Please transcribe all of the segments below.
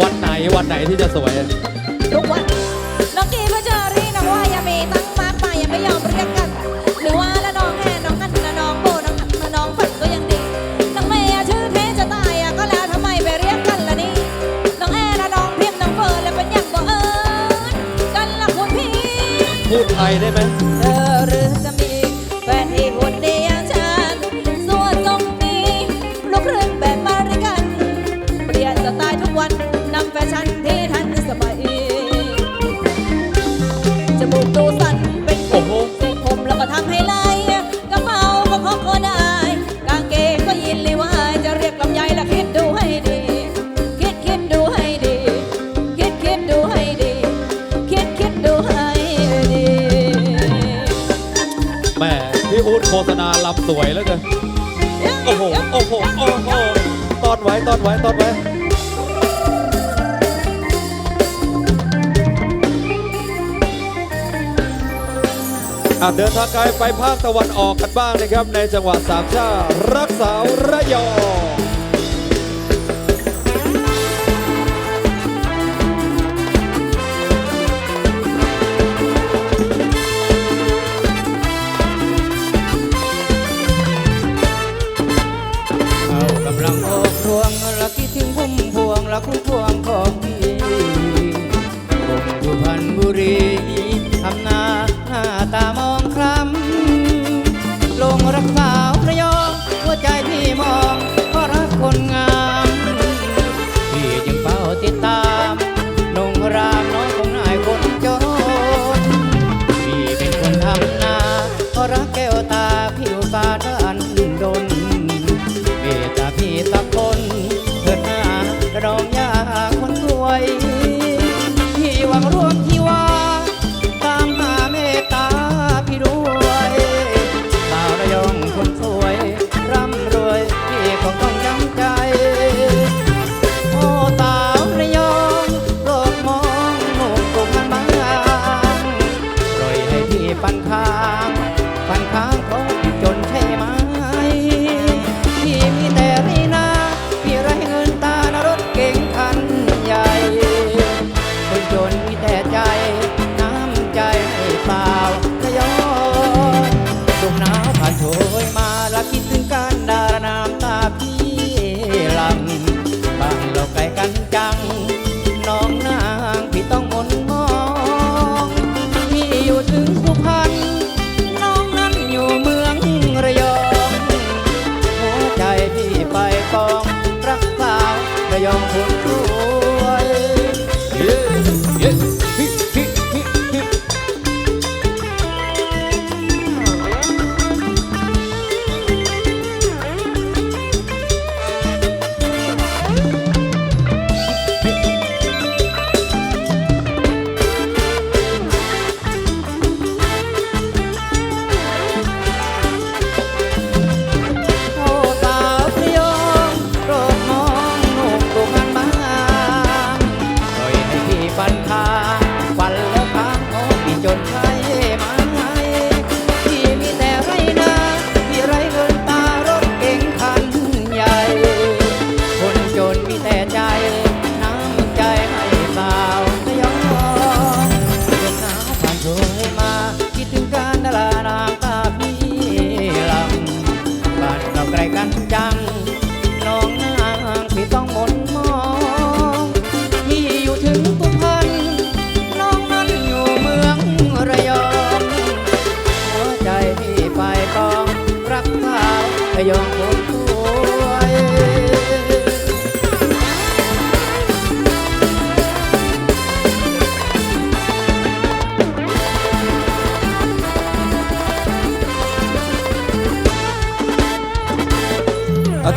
วันไหนวันไหนที่จะสวย ทุกวันน้องกีก็เจอรี่นะว่ายังมีตั้งมากมายยังไม่ยอมเรียกกัน หรือว่าละน้องแห่น้องนั่นนะน้องโบน้องหักมาน้องฝันก็ยังดีน้องเมย์อะชื่อเทจะตายอะก็แล้วทำไมไปเรียกกันล่ะนี่น้องแอร์นะน้องพิมพ์น้องเฟิร์นแล้วเป็นอย่างบ่เอิญกันล่ะคุณพี่ พูดไทยได้ไหม จมูกดูสันเป็นโอ้โหส้นผมแล้วก็ทำให้ไล่กระเป๋าก็ขอก็ได้ กางเกงก็ยินเลยว่าจะเรียกลำไยและคิดดูให้ดี คิดคิดดูให้ดี คิดคิดดูให้ดี คิดคิดดูให้ดีแม่พี่อู๊ดโฆษณาลำสวยแล้วกันโอ้โห โอ้โห โอ้โห ตอนไว้ ตอนไว้ ตอนไว้ อะเดินทางไกลไปภาคตะวันออกกันบ้างนะครับ ในจังหวัดสามชาติรักษาระยองเอากำลังออกรวงละคิดถึงพุ่มพวงละคุ้มพวงของพี่คงอยู่พันบุรี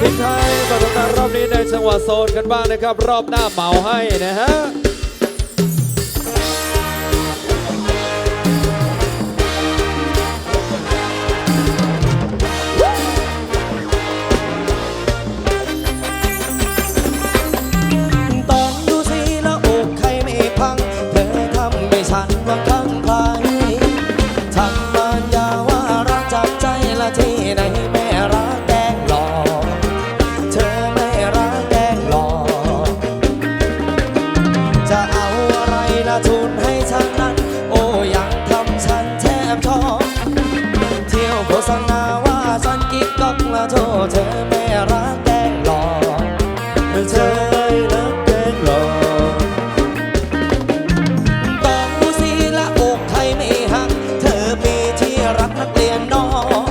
ทิตย์ไทายประสบการณ์รอบนี้ในจังหวัดโซนกันบ้างนะครับ รอบหน้าเหมาให้นะฮะ ทษเธอไม่รักแกล้งหลอกเอเธอเลิกแกล้งหลอกต้องสีละอกไทยไม่หัก เธอมีที่รักนักเรียนน้อง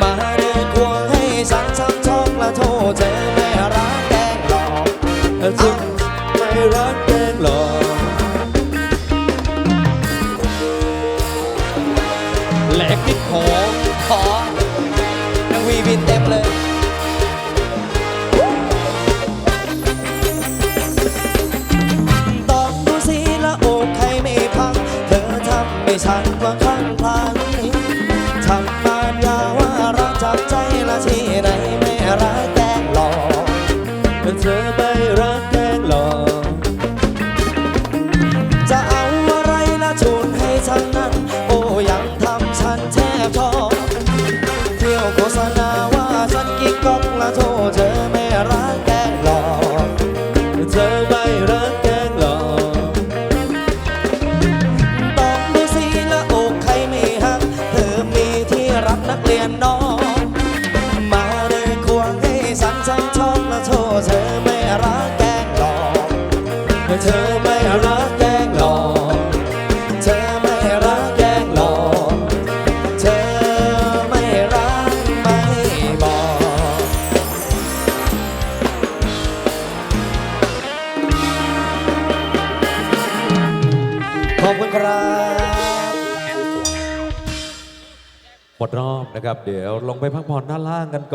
มาเดินควงให้สังซ้ำชอกละโทษเธอไม่รักแกล้งหลอกเธอ ดรอบนะครับ เดี๋ยวลงไปพักผ่อนด้านล่างกันก่อน